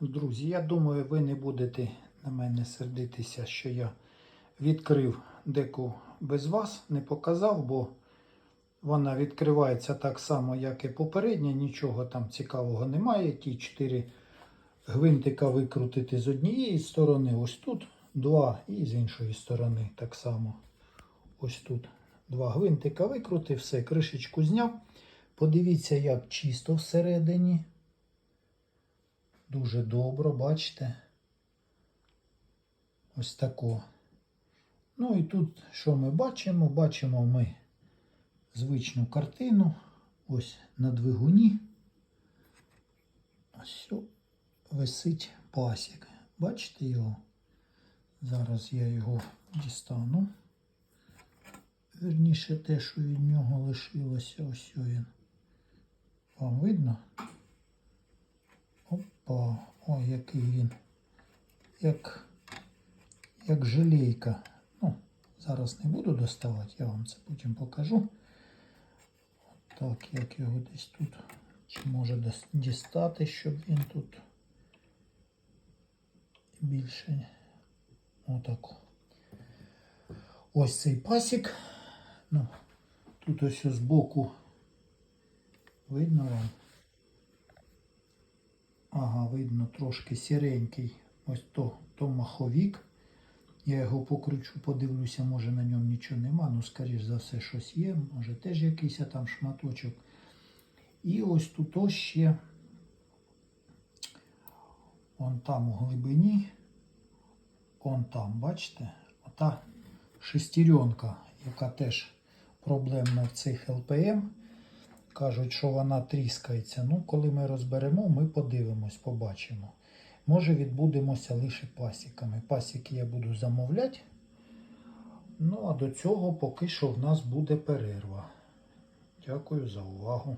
Друзі, я думаю, ви не будете на мене сердитися, що я відкрив деку без вас, не показав, бо вона відкривається так само, як і попередня. Нічого там цікавого немає. Ті чотири гвинтика викрутити з однієї сторони, ось тут два, і з іншої сторони так само. Ось тут два гвинтика викрутив, все, кришечку зняв. Подивіться, як чисто всередині. Дуже добре, бачите? Ось тако. Ну і тут, що ми бачимо? Бачимо ми звичну картину. Ось на двигуні. Ось висить пасік. Бачите його? Зараз я його дістану. Верніше те, що від нього лишилося, ось він. Вам видно? Опа, ой, який він. Як, як желейка. Ну, зараз не буду доставати, я вам це потім покажу. Так, як його десь тут. Чи може дістати, щоб він тут більше. Отак. Ось цей пасік. Ну, тут ось збоку видно вам. Ага, видно трошки сіренький. Ось то, то маховік. Я його покручу, подивлюся, може на ньому нічого нема. Ну, скоріш за все, щось є. Може теж якийсь там шматочок. І ось тут ще. Вон там у глибині. Вон там, бачите? Ота шестеренка, яка теж проблемна в цих ЛПМ. Кажуть, що вона тріскається. Ну, коли ми розберемо, ми подивимось, побачимо. Може, відбудемося лише пасіками. Пасіки я буду замовляти. Ну, а до цього поки що в нас буде перерва. Дякую за увагу.